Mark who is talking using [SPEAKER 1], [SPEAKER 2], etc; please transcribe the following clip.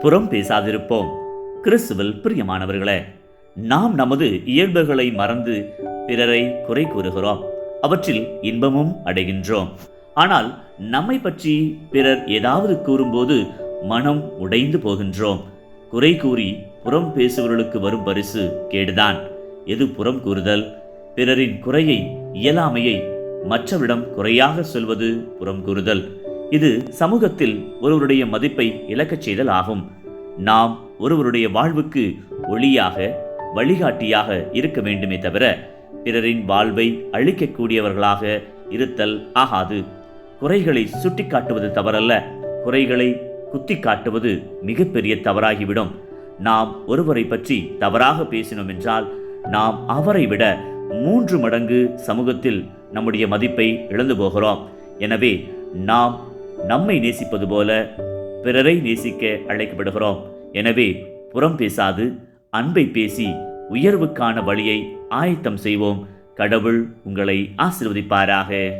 [SPEAKER 1] புறம் பேசாதிருப்போம். கிறிஸ்துவில் பிரியமானவர்களே நாம் நமது இயல்புகளை மறந்து பிறரை குறை கூறுகிறோம். அவற்றில் இன்பமும் அடைகின்றோம். ஆனால் நம்மை பற்றி பிறர் ஏதாவது கூறும்போது மனம் உடைந்து போகின்றோம். குறை கூறி புறம் பேசுபவர்களுக்கு வரும் பரிசு கேடுதான். எது புறம் கூறுதல்? பிறரின் குறையை இயலாமையை மற்றவரிடம் குறையாக சொல்வது புறம் கூறுதல். இது சமூகத்தில் ஒருவருடைய மதிப்பை இழக்கச் செய்தல் ஆகும். நாம் ஒருவருடைய வாழ்வுக்கு ஒளியாக வழிகாட்டியாக இருக்க வேண்டுமே தவிர பிறரின் வாழ்வை அழிக்கக்கூடியவர்களாக இருத்தல் ஆகாது. குறைகளை சுட்டிக்காட்டுவது தவறல்ல. குறைகளை குத்தி காட்டுவது மிகப்பெரிய தவறாகிவிடும். நாம் ஒருவரை பற்றி தவறாக பேசினோம் என்றால் நாம் அவரை விட மூன்று மடங்கு சமூகத்தில் நம்முடைய மதிப்பை இழந்து போகிறோம். எனவே நாம் நம்மை நேசிப்பது போல பிறரை நேசிக்க அழைக்கப்படுகிறோம். எனவே புறம் பேசாது அன்பை பேசி உயர்வுக்கான வழியை ஆயத்தம் செய்வோம். கடவுள் உங்களை ஆசிர்வதிப்பாராக.